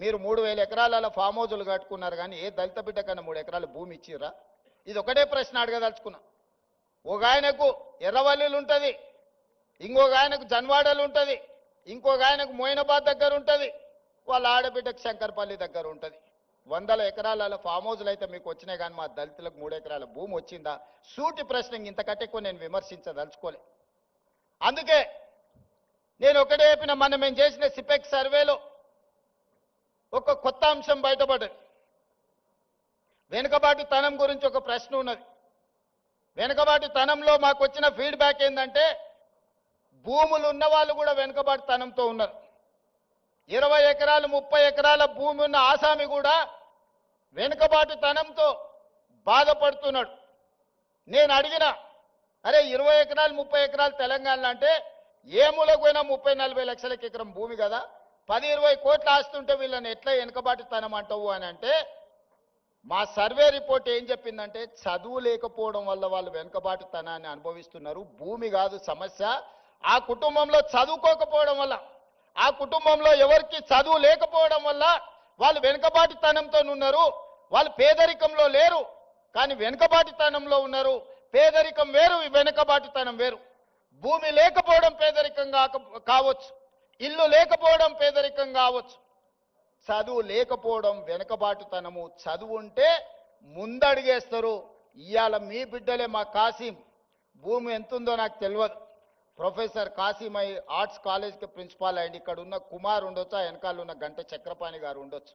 మీరు మూడు వేల ఎకరాల ఫామ్ హౌజులు కట్టుకున్నారు కానీ ఏ దళిత బిడ్డ కన్నా మూడు ఎకరాల భూమి ఇచ్చిర్రా? ఇది ఒకటే ప్రశ్న అడగదలుచుకున్నా. ఒక ఆయనకు ఎర్రవల్లిలు ఉంటుంది ఇంకొక ఆయనకు జన్వాడలు ఉంటుంది ఇంకొక ఆయనకు మోయినాబాద్ దగ్గర ఉంటుంది వాళ్ళ ఆడబిడ్డకు శంకర్పల్లి దగ్గర ఉంటుంది. వందల ఎకరాల ఫామ్ హౌజులు అయితే మీకు వచ్చినాయి కానీ మా దళితులకు మూడు ఎకరాల భూమి వచ్చిందా? సూటి ప్రశ్న ఇంతకంటే ఎక్కువ నేను విమర్శించదలుచుకోలే. అందుకే నేను ఒకటే చెప్పిన మన మేము చేసిన సిపెక్ సర్వేలో ఒక కొత్త అంశం బయటపడ్డది. వెనుకబాటు తనం గురించి ఒక ప్రశ్న ఉన్నది. వెనుకబాటు తనంలో మాకు వచ్చిన ఫీడ్బ్యాక్ ఏంటంటే భూములు ఉన్న వాళ్ళు కూడా వెనుకబాటు తనంతో ఉన్నారు. ఇరవై ఎకరాలు ముప్పై ఎకరాల భూమి ఉన్న ఆసామి కూడా వెనుకబాటు తనంతో బాధపడుతున్నాడు. నేను అడిగిన అరే ఇరవై ఎకరాలు ముప్పై ఎకరాలు తెలంగాణలో అంటే ఏ మూలకు ముప్పై నలభై లక్షలకి ఎకరం భూమి కదా? పది ఇరవై కోట్లు ఆస్తుంటే వీళ్ళని ఎట్లా వెనుకబాటుతనం అంటావు అని అంటే మా సర్వే రిపోర్ట్ ఏం చెప్పిందంటే చదువు లేకపోవడం వల్ల వాళ్ళు వెనుకబాటుతనాన్ని అనుభవిస్తున్నారు. భూమి కాదు సమస్య. ఆ కుటుంబంలో చదువుకోకపోవడం వల్ల ఆ కుటుంబంలో ఎవరికి చదువు లేకపోవడం వల్ల వాళ్ళు వెనుకబాటుతనంతో ఉన్నారు. వాళ్ళు పేదరికంలో లేరు కానీ వెనుకబాటుతనంలో ఉన్నారు. పేదరికం వేరు వెనుకబాటుతనం వేరు. భూమి లేకపోవడం పేదరికం కాక- కావచ్చు. ఇల్లు లేకపోవడం పేదరికం కావచ్చు. చదువు లేకపోవడం వెనకబాటుతనము. చదువు ఉంటే ముందడిగేస్తారు. ఇవాళ మీ బిడ్డలే మా కాసిం. భూమి ఎంతుందో నాకు తెలియదు ప్రొఫెసర్ కాసిం అయి ఆర్ట్స్ కాలేజ్కి ప్రిన్సిపాల్ అయ్యింది ఇక్కడ ఉన్న కుమార్ ఉండొచ్చు ఆ వెనకాల ఉన్న గంట చక్రపాణి గారు ఉండొచ్చు